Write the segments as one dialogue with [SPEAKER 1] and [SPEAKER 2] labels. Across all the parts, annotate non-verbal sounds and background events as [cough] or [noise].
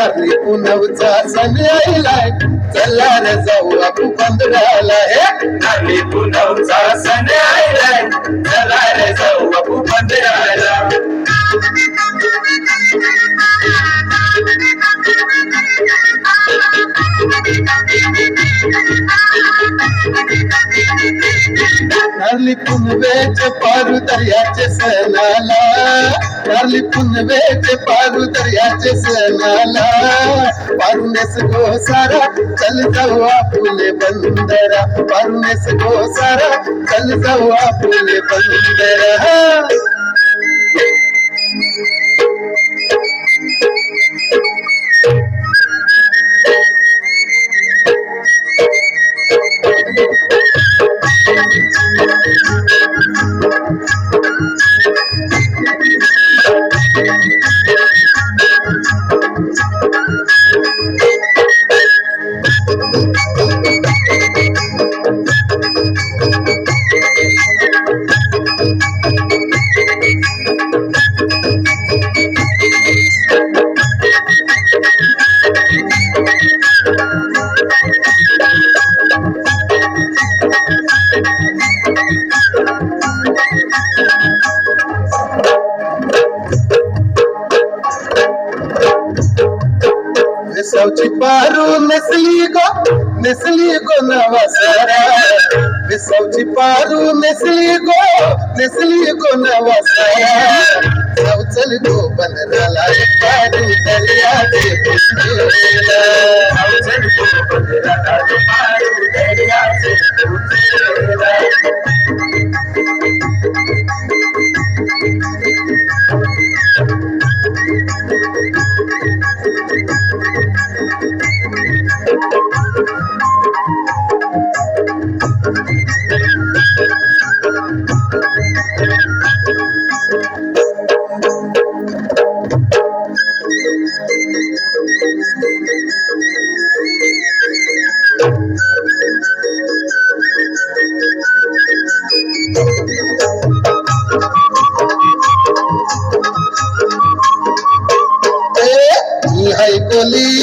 [SPEAKER 1] चालू पुनवचा सण यायलाय चला न जाऊ आपू पंधराला हे
[SPEAKER 2] आली पुनवचा सण यायलाय चला न जाऊ आपू पंधराला
[SPEAKER 1] Thank you. पुनवेचे पारू दर्याचे सणाला ठरली पुनवेचे पारू दर्याचे सणाला पारुनेस गो सारा चल जाऊ आपुले बंदरा पारुनेस गो सारा चल जाऊ आपुले Wysłał ci paru Nesligo, Nesligo na wasara. Wysłał ci paru Nesligo, Nesligo na wasara. Saucel go banrala, paru daria de
[SPEAKER 2] puchila. Saucel go banrala, paru daria
[SPEAKER 1] de puchila.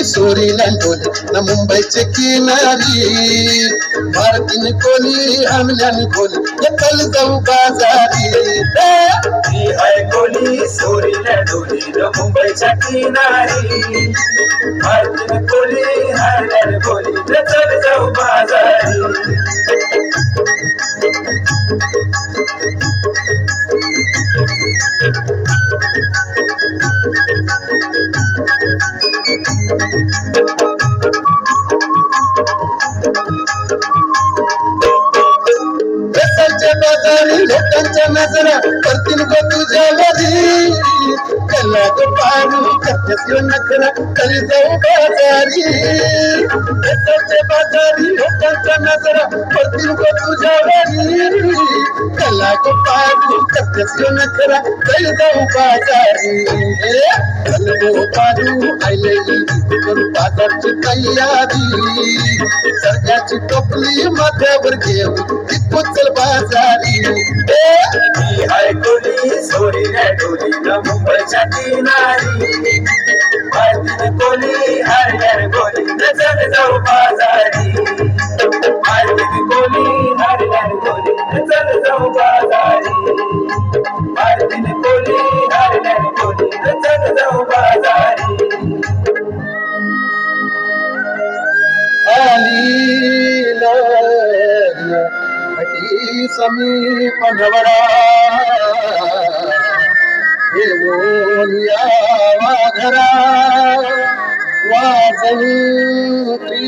[SPEAKER 1] कोली सोरी लंडोली न मुंबईची किनारी। भारतीन कोली हमल्यान कोली चल जाऊ बाजारी।
[SPEAKER 2] ही आहे कोली सोरीला डोली न मुंबईच्या किनारी। भारतीन कोली हरल्यान कोली न चल जाऊ बाजारी। [laughs]
[SPEAKER 1] ಕಂಚನ ಸರ ಬರ್ತೀನಿ ಗೊತ್ತು దుపాను కత్యశివనకర కలిసౌ బాజారి కసౌచే బాజారి ఒకంత నజర పర్తిరుగో తుజావరి కలా దుపాను కత్యశివనకర కలిసౌ బాజారి కలగో పాను ఐలేని దుపరు బాజారची तयारी सगळ्याची टोपली माथ्यावर घेऊन ती कुचल बाजारी ए
[SPEAKER 2] हाय कोण सोडीला डोली मुंबईच्या ती नारी हर हरणार कोणी नजर जाऊ बाजारी.
[SPEAKER 1] समीप वाजंत्री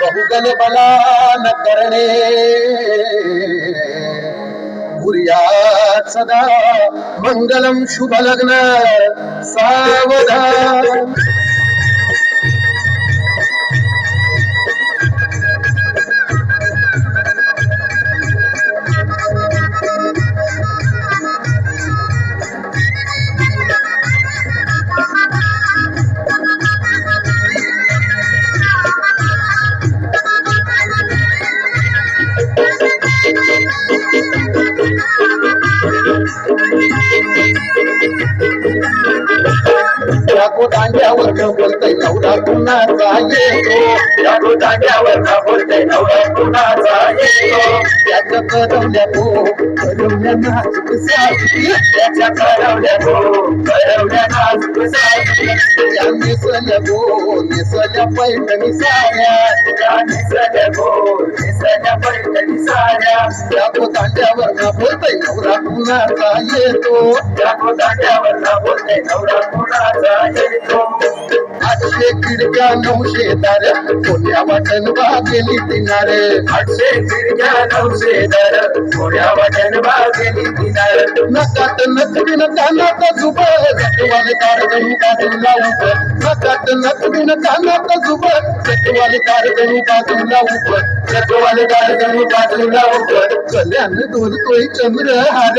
[SPEAKER 1] बहुगल बलान करणे। सदा मंगलम शुभ लग्न। राखो दांड्यावर बोलतय नवरा कुणाचा येतो
[SPEAKER 2] राखो बोलतय नवरा कुणाचा येतो
[SPEAKER 1] त्याच्या करवल्या तो करवल्या नाजूक साथी
[SPEAKER 2] त्याच्या करवल्या तो करवल्या नाजूक साथी
[SPEAKER 1] त्या निसल्या गो निसल्या पैठणी साऱ्या
[SPEAKER 2] त्या निसल्या गो निसल्या पैठणी साऱ्या
[SPEAKER 1] राखो बोलतय नवरा कुणाचा येतो
[SPEAKER 2] त्या गोदांड्यावर ना बोलते नवरा कुणाचा येतो
[SPEAKER 1] आठशे खिडक्या नऊशे दार कोण्या वाटण गेली तिनारे
[SPEAKER 2] आठशे खिडक्या नऊशे दर थोड्या वाटण बागेली किनार
[SPEAKER 1] नकात जुब उभ नकात जुब बाजूला उभ कल्याण चंद्र हार